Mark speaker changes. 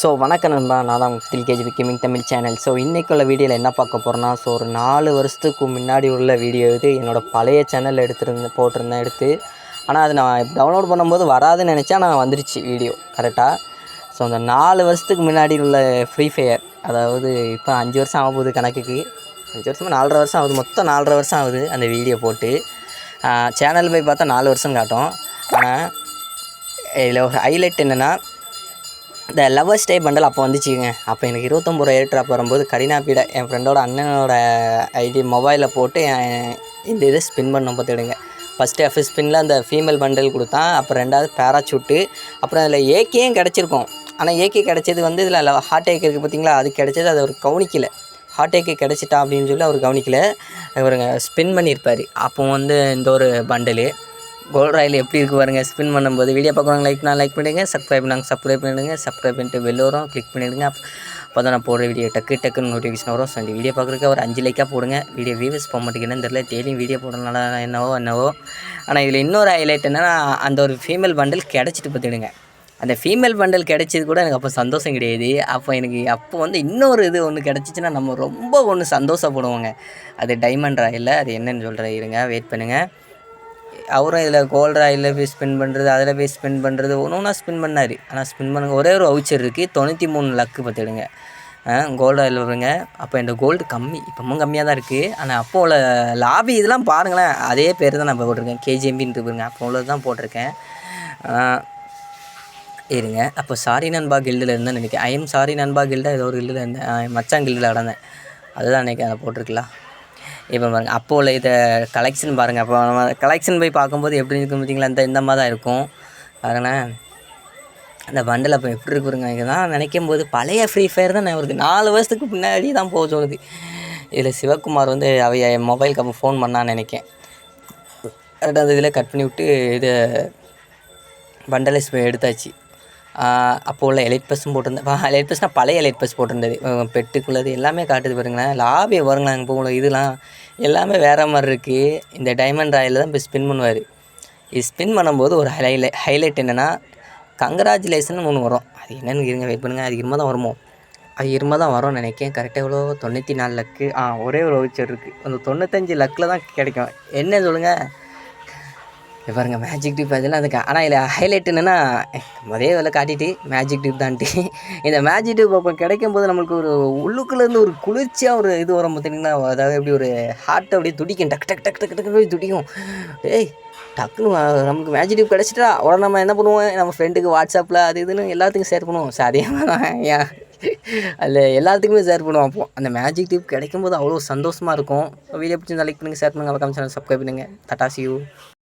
Speaker 1: So வணக்கம் நண்பா. நான் தான் தில் KGB gaming Tamil channel so இன்றைக்குள்ள வீடியோவில் என்ன பார்க்க போகிறோன்னா ஸோ ஒரு நாலு வருஷத்துக்கு முன்னாடி உள்ள வீடியோ இது. என்னோடய பழைய சேனலில் எடுத்துருந்து போட்டிருந்தேன் எடுத்து. ஆனால் அது நான் டவுன்லோட் பண்ணும்போது வராதுன்னு நினச்சா நான் வந்துருச்சு வீடியோ. கரெக்டாக ஸோ அந்த நாலு வருஷத்துக்கு முன்னாடி உள்ள ஃப்ரீ ஃபயர் அதாவது இப்போ அஞ்சு வருஷம் ஆக போகுது கணக்குக்கு. அஞ்சு வருஷமாக நாலரை வருஷம் ஆகுது. மொத்தம் நாலரை வருஷம் ஆகுது அந்த வீடியோ போட்டு. சேனல் போய் பார்த்தா நாலு வருஷம் காட்டும். ஆனால் இதில் ஒரு ஹைலைட் என்னென்னா இந்த லவர்ஸ் டே பண்டல் அப்போ வந்துச்சுங்க. அப்போ எனக்கு இருபத்தொம்பது ரூபா ஏர்ட்ராப் வரும்போது கரீனா பீட என் ஃப்ரெண்டோட அண்ணனோட ஐடி மொபைலில் போட்டு என் இந்த இதை ஸ்பின் பண்ண பார்த்துடுங்க ஃபஸ்ட்டு எஃப் ஸ்பின்னில் அந்த ஃபீமேல் பண்டல் கொடுத்தான். அப்புறம் ரெண்டாவது பேராசூட்டு அப்புறம் அதில் ஏகேயும் கிடச்சிருக்கும். ஆனால் ஏகே கிடச்சது வந்து இதில் ஹார்ட் ஏக் இருக்குது பார்த்தீங்களா? அது கிடச்சது அது அவர் கவனிக்கல. ஹார்ட் ஏக்கு கிடச்சிட்டா அப்படின்னு சொல்லி அவர் கவனிக்கல. இவருங்க ஸ்பின் பண்ணியிருப்பார். அப்போ வந்து இந்த ஒரு பண்டலு கோல்ட் ராயில் எப்படி இருக்கு பாருங்கள் ஸ்பின் பண்ணும்போது வீடியோ பார்க்குறவங்க லைக் நான் லைக் பண்ணிடுங்க சப்ஸ்கிரைப் நாங்கள் சப்ஸ்கிரைப் பண்ணிடுங்க சப்ஸ்கிரைப் பண்ணிட்டு வெளில வரும் கிளிக் பண்ணிடுங்க. அப்போ தான் நான் போடுற வீடியோ டக்கு டக்குன்னு நோட்டிஃபிகேஷன் வரும். ஸோ இந்த வீடியோ பார்க்குறதுக்கு ஒரு அஞ்சு லைக்காக போடுங்க. வீடியோ வியூவர்ஸ் போக மாட்டேங்குதுன்னு தெரியல. டெய்லியும் வீடியோ போடுறதுனால என்னவோ என்னவோ. ஆனால் இதில் இன்னொரு ஹைலைட் என்னென்னா அந்த ஒரு ஃபீமேல் பண்டில் கிடச்சிட்டு பார்த்துடுங்க. அந்த ஃபீமேல் பண்டல் கிடைச்சது கூட எனக்கு அப்போ சந்தோஷம் கிடையாது. அப்போ எனக்கு அப்போ வந்து இன்னொரு இது ஒன்று கிடச்சிச்சின்னா நம்ம ரொம்ப ஒன்று சந்தோஷப்படுவோங்க. அது டைமண்ட் ராயில் அது என்னன்னு சொல்கிறேன் இருங்க வெயிட் பண்ணுங்கள் அவரும் இதில் கோல்ட் ராயில் போய் ஸ்பின் பண்ணுறது அதில் போய் ஸ்பின் பண்ணுறது ஒன்று ஒன்றா ஸ்பின் பண்ணார். ஆனால் ஸ்பின் பண்ண ஒரே ஒரு வவுச்சர் இருக்குது தொண்ணூற்றி மூணு லக்கு பார்த்துடுங்க. கோல்டு ராயில் வருங்க. அப்போ இந்த கோல்டு கம்மி இப்போவும் கம்மியாக தான் இருக்குது ஆனால் அப்போ உள்ள லாபி இதெல்லாம் பாருங்களேன் அதே பேர் தான் நான் இப்போ போட்டிருக்கேன். கேஜிஎம்பின்ட்டு பாருங்க அப்போ உள்ளது தான் போட்டிருக்கேன். இருங்க. அப்போ சாரி நண்பா கில்டில் இருந்தேன் நினைக்கிறேன். ஐஎம் சாரி நண்பா கில்டாக ஏதோ ஒரு கில்டில் இருந்தேன். மச்சான் கில்டில் நடந்தேன் அதுதான் நினைக்கிறேன் அதை போட்டிருக்கலாம். இப்போ பாருங்கள் அப்போ உள்ள இதை கலெக்ஷன் பாருங்கள் அப்போ நம்ம கலெக்ஷன் போய் பார்க்கும்போது எப்படி இருக்கும் பார்த்தீங்களா? இந்த இந்த மாதிரி தான் இருக்கும். பாருங்களேன். அந்த பண்டில் அப்போ எப்படி இருக்குங்க பாருங்க நினைக்கும் போது பழைய ஃப்ரீ ஃபயர் தான் வருது நாலு வருஷத்துக்கு முன்னாடி தான் போக சொல்லுது இதில் சிவகுமார் வந்து அவைய மொபைலுக்கு அப்போ ஃபோன் பண்ணான்னு நினைக்கேன். ரெண்டாவது இதில் கட் பண்ணி விட்டு இதை பண்டலைஸ் எடுத்தாச்சு. அப்போ உள்ள எலைட் பஸ்ஸும் போட்டிருந்தேன் எலைட் பஸ்னால் பழைய எலைட் பஸ் போட்டிருந்தது. பெட்டுக்குள்ளது எல்லாமே காட்டுது பாருங்களேன். லாபி வருங்களா அங்கே உள்ள இதெல்லாம் எல்லாமே வேறு மாதிரி இருக்குது இந்த டைமண்ட் ராயில் தான் இப்போ ஸ்பின் பண்ணுவார். இது ஸ்பின் பண்ணும்போது ஒரு ஹைலை ஹைலைட் என்னென்னா கங்கராச்சுலேஷன் ஒன்று வரும். அது என்னென்னு இருங்க வெயிட் பண்ணுங்கள் அது இருமா தான் வருமோ? அது இருமா தான் வரும்னு நினைக்கிறேன் கரெக்டாக எவ்வளோ? தொண்ணூற்றி நாலு லக்கு ஆ ஒரே ஒரு ஓச்சர் இருக்குது அந்த தொண்ணூத்தஞ்சு லக்கில் தான் கிடைக்கும். என்ன சொல்லுங்கள் பாருங்க மேஜிக் டிப் அதெல்லாம் அதுக்கு. ஆனால் இதில் ஹைலைட் என்னென்னா அதே வேலை காட்டிட்டு மேஜிக் டிப் தான்ட்டு. இந்த மேஜிக் டிப் அப்போ கிடைக்கும் போது நம்மளுக்கு ஒரு உள்ளுக்குள்ளேருந்து ஒரு குளிர்ச்சியாக ஒரு இது வரும் பார்த்தீங்கன்னா அதாவது எப்படி ஒரு ஹார்ட்டை அப்படியே துடிக்கும். டக் டக் டக் டக் டக் போய் துடிக்கும். ஏய் டக்குன்னு நமக்கு மேஜிக் டிப் கிடச்சிட்டா உடனே நம்ம என்ன பண்ணுவோம்? நம்ம ஃப்ரெண்டுக்கு வாட்ஸ்அப்பில் அது இதுன்னு எல்லாத்துக்கும் ஷேர் பண்ணுவோம். ஸோ அதே மாதிரி தான் ஏன் அதில் எல்லாத்துக்குமே ஷேர் பண்ணுவோம் அப்போ. அந்த மேஜிக் டிப் கிடைக்கும் போது அவ்வளோ சந்தோஷமாக இருக்கும். வீடியோ பிடிச்சி லைக் பண்ணுங்கள் ஷேர் பண்ணுங்கள் மறக்காம சேனல் சப்ஸ்கிரைப் பண்ணுங்கள் தட்டாசியூ